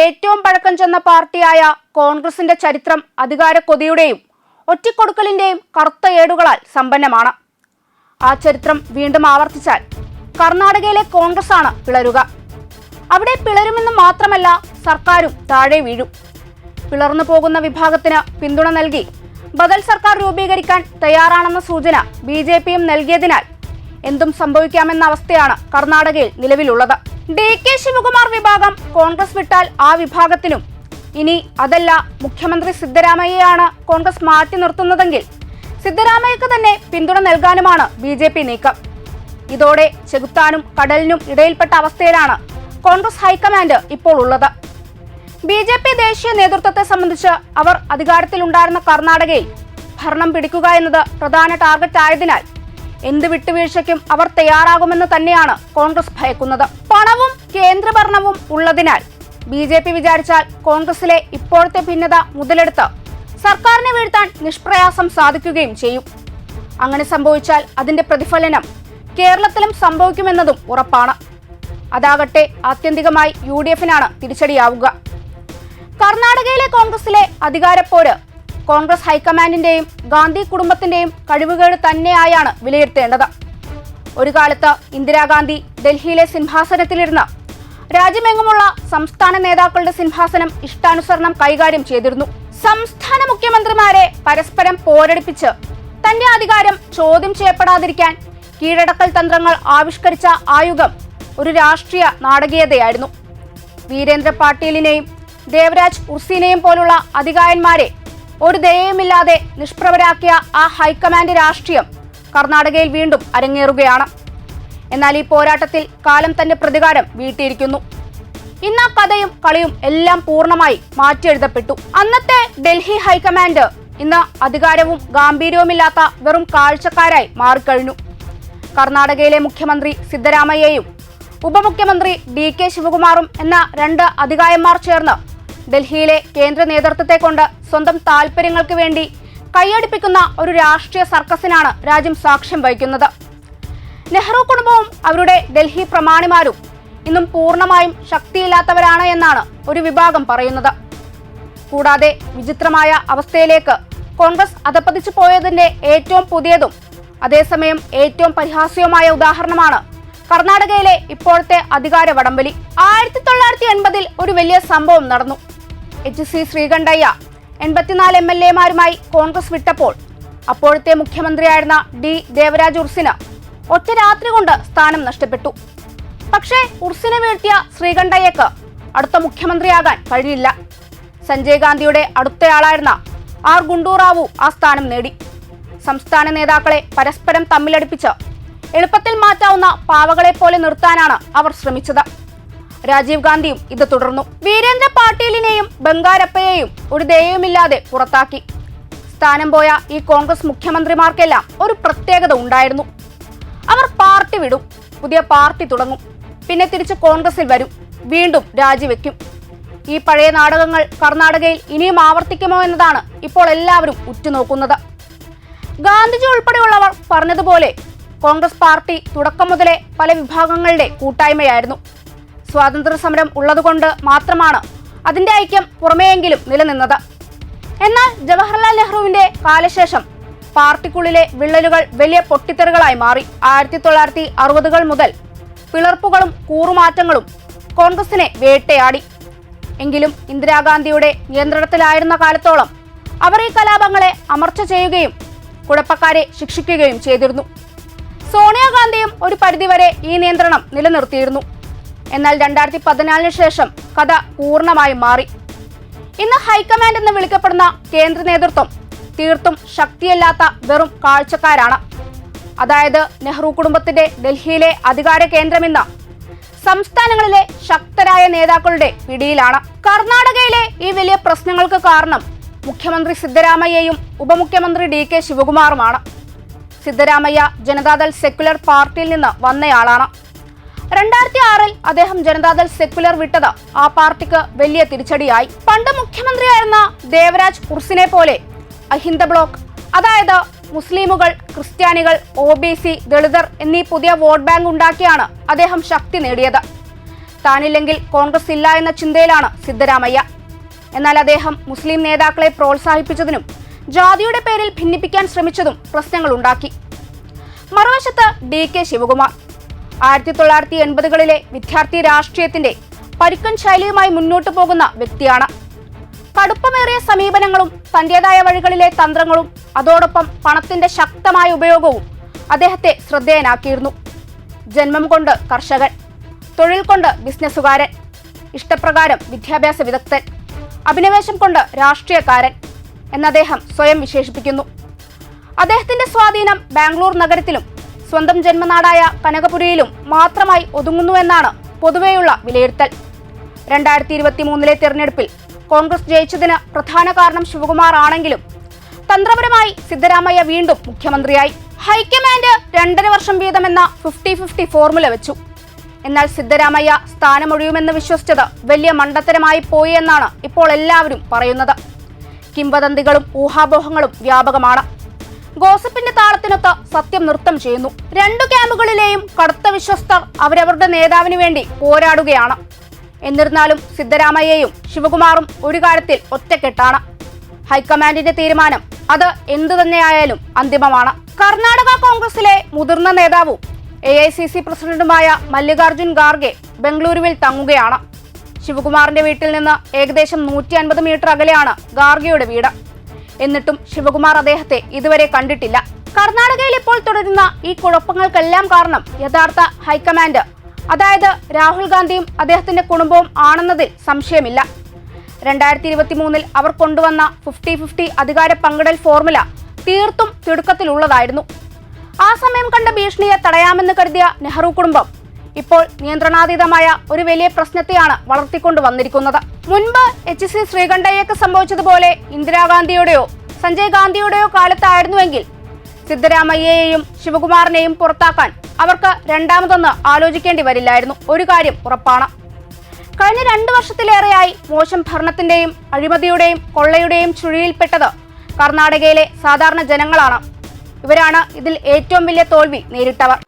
ഏറ്റവും പഴക്കം ചെന്ന പാർട്ടിയായ കോൺഗ്രസിന്റെ ചരിത്രം അധികാരക്കൊതിയുടെയും ഒറ്റിക്കൊടുക്കലിന്റെയും കറുത്ത ഏടുകളാൽ സമ്പന്നമാണ്. ആ ചരിത്രം വീണ്ടും ആവർത്തിച്ചാൽ കർണാടകയിലെ കോൺഗ്രസ് ആണ് പിളരുക. അവിടെ പിളരുമെന്ന് മാത്രമല്ല സർക്കാരും താഴെ വീഴും. പിളർന്നു പോകുന്ന വിഭാഗത്തിന് പിന്തുണ നൽകി ബദൽ സർക്കാർ രൂപീകരിക്കാൻ തയ്യാറാണെന്ന സൂചന ബി ജെ പിയും നൽകിയതിനാൽ എന്തും സംഭവിക്കാമെന്ന അവസ്ഥയാണ് കർണാടകയിൽ നിലവിലുള്ളത്. ഡി കെ ശിവകുമാർ വിഭാഗം കോൺഗ്രസ് വിട്ടാൽ ആ വിഭാഗത്തിനും. ഇനി അതല്ല മുഖ്യമന്ത്രി സിദ്ധരാമയ്യയാണ് കോൺഗ്രസ് മാറ്റി നിർത്തുന്നതെങ്കിൽ സിദ്ധരാമയ്യക്ക് തന്നെ പിന്തുണ നൽകാനുമാണ് ബി ജെ പി നീക്കം. ഇതോടെ ചെകുത്താനും കടലിനും ഇടയിൽപ്പെട്ട അവസ്ഥയിലാണ് കോൺഗ്രസ് ഹൈക്കമാൻഡ് ഇപ്പോൾ ഉള്ളത്. ബി ജെ പി ദേശീയ നേതൃത്വത്തെ സംബന്ധിച്ച് അവർ അധികാരത്തിലുണ്ടായിരുന്ന കർണാടകയിൽ ഭരണം പിടിക്കുക എന്നത് പ്രധാന ടാർഗറ്റ് ആയതിനാൽ എന്ത് വിട്ടുവീഴ്ചയ്ക്കും അവർ തയ്യാറാകുമെന്ന് തന്നെയാണ് കോൺഗ്രസ് ഭയക്കുന്നത്. പണവും കേന്ദ്രഭരണവും ഉള്ളതിനാൽ ബി ജെ പി വിചാരിച്ചാൽ കോൺഗ്രസിലെ ഇപ്പോഴത്തെ ഭിന്നത മുതലെടുത്ത് സർക്കാരിനെ വീഴ്ത്താൻ നിഷ്പ്രയാസം സാധിക്കുകയും ചെയ്യും. അങ്ങനെ സംഭവിച്ചാൽ അതിന്റെ പ്രതിഫലനം കേരളത്തിലും സംഭവിക്കുമെന്നതും ഉറപ്പാണ്. അതാകട്ടെ ആത്യന്തികമായി യു ഡി എഫിനാണ് തിരിച്ചടിയാവുക. കർണാടകയിലെ കോൺഗ്രസിലെ അധികാരപ്പോര് കോൺഗ്രസ് ഹൈക്കമാൻഡിന്റെയും ഗാന്ധി കുടുംബത്തിന്റെയും കഴിവുകേട് തന്നെയായാണ് വിലയിരുത്തേണ്ടത്. ഒരു കാലത്ത് ഇന്ദിരാഗാന്ധി ഡൽഹിയിലെ സിംഹാസനത്തിലിരുന്ന്. രാജ്യമെങ്ങുമുള്ള സംസ്ഥാന നേതാക്കളുടെ സിംഹാസനം ഇഷ്ടാനുസരണം കൈകാര്യം ചെയ്തിരുന്നു. സംസ്ഥാന മുഖ്യമന്ത്രിമാരെ പരസ്പരം പോരടിപ്പിച്ച് തന്റെ അധികാരം ചോദ്യം ചെയ്യപ്പെടാതിരിക്കാൻ കീഴടക്കൽ തന്ത്രങ്ങൾ ആവിഷ്കരിച്ച ആ യുഗം ഒരു രാഷ്ട്രീയ നാടകീയതയായിരുന്നു. വീരേന്ദ്ര പാട്ടീലിനെയും ദേവരാജ് ഉർസിനെയും പോലുള്ള അധികാരന്മാരെ ഒരു ദയയുമില്ലാതെ നിഷ്പ്രഭരാക്കിയ ആ ഹൈക്കമാൻഡ് രാഷ്ട്രീയം കർണാടകയിൽ വീണ്ടും അരങ്ങേറുകയാണ്. എന്നാൽ ഈ പോരാട്ടത്തിൽ കാലം തന്റെ പ്രതികാരം വീട്ടിയിരിക്കുന്നു. ഇന്ന് കഥയും കളിയും എല്ലാം പൂർണമായി മാറ്റിയെഴുതപ്പെട്ടു. അന്നത്തെ ഡൽഹി ഹൈക്കമാൻഡ് ഇന്ന് അധികാരവും ഗാംഭീര്യവുമില്ലാത്ത വെറും കാഴ്ചക്കാരായി മാറിക്കഴിഞ്ഞു. കർണാടകയിലെ മുഖ്യമന്ത്രി സിദ്ധരാമയ്യയും ഉപമുഖ്യമന്ത്രി ഡി കെ ശിവകുമാറും എന്ന രണ്ട് അധികായന്മാർ ചേർന്ന് ഡൽഹിയിലെ കേന്ദ്ര നേതൃത്വത്തെ കൊണ്ട് സ്വന്തം താൽപര്യങ്ങൾക്ക് വേണ്ടി കൈയടിപ്പിക്കുന്ന ഒരു രാഷ്ട്രീയ സർക്കസിനാണ് രാജ്യം സാക്ഷ്യം വഹിക്കുന്നത്. നെഹ്റു കുടുംബവും അവരുടെ ഡൽഹി പ്രമാണിമാരും ഇന്നും പൂർണമായും ശക്തിയില്ലാത്തവരാണ് എന്നാണ് ഒരു വിഭാഗം പറയുന്നത്. കൂടാതെ വിചിത്രമായ അവസ്ഥയിലേക്ക് കോൺഗ്രസ് അധപ്പതിച്ചു പോയതിന്റെ ഏറ്റവും പുതിയതും അതേസമയം ഏറ്റവും പരിഹാസ്യവുമായ ഉദാഹരണമാണ് കർണാടകയിലെ ഇപ്പോഴത്തെ അധികാര വടംവലി. ആയിരത്തി തൊള്ളായിരത്തി എൺപതിൽ ഒരു വലിയ സംഭവം നടന്നു. എച്ച് സി ശ്രീകണ്ഠയ്യ എൺപത്തിനാല് എം എൽ എമാരുമായി കോൺഗ്രസ് വിട്ടപ്പോൾ അപ്പോഴത്തെ മുഖ്യമന്ത്രിയായിരുന്ന ഡി ദേവരാജ് ഉർസിന് ഒറ്റ രാത്രി കൊണ്ട് സ്ഥാനം നഷ്ടപ്പെട്ടു. പക്ഷേ ഉർസിനെ വീഴ്ത്തിയ ശ്രീകണ്ഠയ്യക്ക് അടുത്ത മുഖ്യമന്ത്രിയാകാൻ കഴിയില്ല. സഞ്ജയ് ഗാന്ധിയുടെ അടുത്തയാളായിരുന്ന ആർ ഗുണ്ടൂറാവു ആ സ്ഥാനം നേടി. സംസ്ഥാന നേതാക്കളെ പരസ്പരം തമ്മിലടിപ്പിച്ച് എളുപ്പത്തിൽ മാറ്റാവുന്ന പാവകളെ പോലെ നിർത്താനാണ് അവർ ശ്രമിച്ചത്. രാജീവ് ഗാന്ധിയും ഇത് തുടർന്നു. വീരേന്ദ്ര പാട്ടീലിനെയും ബംഗാരപ്പയെയും ഒരു ദയവുമില്ലാതെ പുറത്താക്കി. സ്ഥാനം പോയ ഈ കോൺഗ്രസ് മുഖ്യമന്ത്രിമാർക്കെല്ലാം ഒരു പ്രത്യേകത ഉണ്ടായിരുന്നു. അവർ പാർട്ടി വിടും പുതിയ പാർട്ടി തുടങ്ങും പിന്നെ തിരിച്ച് കോൺഗ്രസിൽ വരും വീണ്ടും രാജിവെക്കും. ഈ പഴയ നാടകങ്ങൾ കർണാടകയിൽ ഇനിയും ആവർത്തിക്കുമോ എന്നതാണ് ഇപ്പോൾ എല്ലാവരും ഉറ്റുനോക്കുന്നത്. ഗാന്ധിജി ഉൾപ്പെടെയുള്ളവർ പറഞ്ഞതുപോലെ കോൺഗ്രസ് പാർട്ടി തുടക്കം മുതലേ പല വിഭാഗങ്ങളുടെ കൂട്ടായ്മയായിരുന്നു. സ്വാതന്ത്ര്യ സമരം ഉള്ളതുകൊണ്ട് മാത്രമാണ് അതിന്റെ ഐക്യം പുറമേയെങ്കിലും നിലനിന്നത്. എന്നാൽ ജവഹർലാൽ നെഹ്റുവിന്റെ കാലശേഷം പാർട്ടിക്കുള്ളിലെ വിള്ളലുകൾ വലിയ പൊട്ടിത്തെറികളായി മാറി. ആയിരത്തി തൊള്ളായിരത്തി അറുപതുകൾ മുതൽ പിളർപ്പുകളും കൂറുമാറ്റങ്ങളും കോൺഗ്രസിനെ വേട്ടയാടി. എങ്കിലും ഇന്ദിരാഗാന്ധിയുടെ നിയന്ത്രണത്തിലായിരുന്ന കാലത്തോളം അവർ ഈ കലാപങ്ങളെ അമർച്ച ചെയ്യുകയും കുഴപ്പക്കാരെ ശിക്ഷിക്കുകയും ചെയ്തിരുന്നു. സോണിയാഗാന്ധിയും ഒരു പരിധിവരെ ഈ നിയന്ത്രണം നിലനിർത്തിയിരുന്നു. എന്നാൽ രണ്ടായിരത്തി പതിനാലിന് ശേഷം കഥ പൂർണമായും മാറി. ഇന്ന് ഹൈക്കമാൻഡ് എന്ന് വിളിക്കപ്പെടുന്ന കേന്ദ്ര നേതൃത്വം തീർത്തും ശക്തിയല്ലാത്ത വെറും കാഴ്ചക്കാരാണ്. അതായത് നെഹ്റു കുടുംബത്തിന്റെ ഡൽഹിയിലെ അധികാര കേന്ദ്രമെന്ന സംസ്ഥാനങ്ങളിലെ ശക്തരായ നേതാക്കളുടെ പിടിയിലാണ്. കർണാടകയിലെ ഈ വലിയ പ്രശ്നങ്ങൾക്ക് കാരണം മുഖ്യമന്ത്രി സിദ്ധരാമയ്യയും ഉപമുഖ്യമന്ത്രി ഡി കെ ശിവകുമാറുമാണ്. സിദ്ധരാമയ്യ ജനതാദൾ സെക്യുലർ പാർട്ടിയിൽ നിന്ന് വന്നയാളാണ്. രണ്ടായിരത്തി ആറിൽ അദ്ദേഹം ജനതാദൾ സെക്യുലർ വിട്ടത് ആ പാർട്ടിക്ക് വലിയ തിരിച്ചടിയായി. പണ്ട് മുഖ്യമന്ത്രിയായിരുന്ന ദേവരാജ് ഉർസിനെ പോലെ അഹിന്ദ ബ്ലോക്ക് അതായത് മുസ്ലിമുകൾ ക്രിസ്ത്യാനികൾ ഒ ബി സി ദളിതർ എന്നീ പുതിയ വോട്ട് ബാങ്ക് ഉണ്ടാക്കിയാണ് അദ്ദേഹം ശക്തി നേടിയത്. താനില്ലെങ്കിൽ കോൺഗ്രസ് ഇല്ല എന്ന ചിന്തയിലാണ് സിദ്ധരാമയ്യ. എന്നാൽ അദ്ദേഹം മുസ്ലിം നേതാക്കളെ പ്രോത്സാഹിപ്പിച്ചതിനും ജാതിയുടെ പേരിൽ ഭിന്നിപ്പിക്കാൻ ശ്രമിച്ചതും പ്രശ്നങ്ങൾ ഉണ്ടാക്കി. മറുവശത്ത് ഡി കെ ശിവകുമാർ ആയിരത്തി തൊള്ളായിരത്തി എൺപതുകളിലെ വിദ്യാർത്ഥി രാഷ്ട്രീയത്തിന്റെ പരുക്കൻ ശൈലിയുമായി മുന്നോട്ടു പോകുന്ന വ്യക്തിയാണ്. കടുപ്പമേറിയ സമീപനങ്ങളും തന്റേതായ വഴികളിലെ തന്ത്രങ്ങളും അതോടൊപ്പം പണത്തിന്റെ ശക്തമായ ഉപയോഗവും അദ്ദേഹത്തെ ശ്രദ്ധേയനാക്കിയിരുന്നു. ജന്മം കൊണ്ട് കർഷകൻ തൊഴിൽ കൊണ്ട് ബിസിനസ്സുകാരൻ ഇഷ്ടപ്രകാരം വിദ്യാഭ്യാസ വിദഗ്ധൻ അഭിനിവേശം കൊണ്ട് രാഷ്ട്രീയക്കാരൻ എന്ന് അദ്ദേഹം സ്വയം വിശേഷിപ്പിക്കുന്നു. അദ്ദേഹത്തിന്റെ സ്വാധീനം ബാംഗ്ലൂർ നഗരത്തിലും സ്വന്തം ജന്മനാടായ കനകപുരിയിലും മാത്രമായി ഒതുങ്ങുന്നുവെന്നാണ് പൊതുവെയുള്ള വിലയിരുത്തൽ. രണ്ടായിരത്തി ഇരുപത്തി മൂന്നിലെ തെരഞ്ഞെടുപ്പിൽ കോൺഗ്രസ് ജയിച്ചതിന് പ്രധാന കാരണം ശിവകുമാർ ആണെങ്കിലും തന്ത്രപരമായി സിദ്ധരാമയ്യ വീണ്ടും മുഖ്യമന്ത്രിയായി. ഹൈക്കമാൻഡ് രണ്ടര വർഷം വീതം എന്ന ഫിഫ്റ്റി ഫിഫ്റ്റി ഫോർമുല വെച്ചു. എന്നാൽ സിദ്ധരാമയ്യ സ്ഥാനമൊഴിയുമെന്ന് വിശ്വസിച്ചത് വലിയ മണ്ടത്തരമായി പോയി എന്നാണ് ഇപ്പോൾ എല്ലാവരും പറയുന്നത്. കിംവദന്തികളും ഊഹാപോഹങ്ങളും വ്യാപകമാണ്. ഗോസിപ്പിന്റെ താളത്തിനൊത്ത് സത്യം നൃത്തം ചെയ്യുന്നു. രണ്ടു ക്യാമ്പുകളിലെയും കടുത്ത വിശ്വസ്തർ അവരവരുടെ നേതാവിന് വേണ്ടി പോരാടുകയാണ്. എന്നിരുന്നാലും സിദ്ധരാമയ്യയും ശിവകുമാറും ഒരു കാര്യത്തിൽ ഒറ്റക്കെട്ടാണ്. ഹൈക്കമാൻഡിന്റെ തീരുമാനം അത് എന്തു തന്നെയായാലും അന്തിമമാണ്. കർണാടക കോൺഗ്രസിലെ മുതിർന്ന നേതാവും എ ഐ സി സി പ്രസിഡന്റുമായ മല്ലികാർജുൻ ഖാർഗെ ബംഗളൂരുവിൽ തങ്ങുകയാണ്. ശിവകുമാറിന്റെ വീട്ടിൽ നിന്ന് ഏകദേശം നൂറ്റി അൻപത് മീറ്റർ അകലെയാണ് ഖാർഗെയുടെ വീട്. എന്നിട്ടും ശിവകുമാർ അദ്ദേഹത്തെ ഇതുവരെ കണ്ടിട്ടില്ല. കർണാടകയിൽ ഇപ്പോൾ തുടരുന്ന ഈ കുഴപ്പങ്ങൾക്കെല്ലാം കാരണം യഥാർത്ഥ ഹൈക്കമാൻഡ്. അതായത് രാഹുൽ ഗാന്ധിയും അദ്ദേഹത്തിന്റെ കുടുംബവും ആണെന്നതിൽ സംശയമില്ല. രണ്ടായിരത്തി ഇരുപത്തി മൂന്നിൽ അവർ കൊണ്ടുവന്ന ഫിഫ്റ്റി ഫിഫ്റ്റി അധികാര പങ്കിടൽ ഫോർമുല തീർത്തും തിടുക്കത്തിലുള്ളതായിരുന്നു. ആ സമയം കണ്ട ഭീഷണിയെ തടയാമെന്ന് കരുതിയ നെഹ്റു കുടുംബം ഇപ്പോൾ നിയന്ത്രണാതീതമായ ഒരു വലിയ പ്രശ്നത്തെയാണ് വളർത്തിക്കൊണ്ട് വന്നിരിക്കുന്നത്. മുൻപ് എച്ച് സി സംഭവിച്ചതുപോലെ ഇന്ദിരാഗാന്ധിയുടെയോ സഞ്ജയ് ഗാന്ധിയുടെയോ കാലത്തായിരുന്നുവെങ്കിൽ സിദ്ധരാമയ്യയെയും ശിവകുമാറിനെയും പുറത്താക്കാൻ അവർക്ക് രണ്ടാമതൊന്ന് ആലോചിക്കേണ്ടി വരില്ലായിരുന്നു. ഒരു കാര്യം ഉറപ്പാണ്. കഴിഞ്ഞ രണ്ടു വർഷത്തിലേറെയായി മോശം ഭരണത്തിന്റെയും അഴിമതിയുടെയും കൊള്ളയുടെയും ചുഴിയിൽപ്പെട്ടത് കർണാടകയിലെ സാധാരണ ജനങ്ങളാണ്. ഇവരാണ് ഇതിൽ ഏറ്റവും വലിയ തോൽവി നേരിട്ടവർ.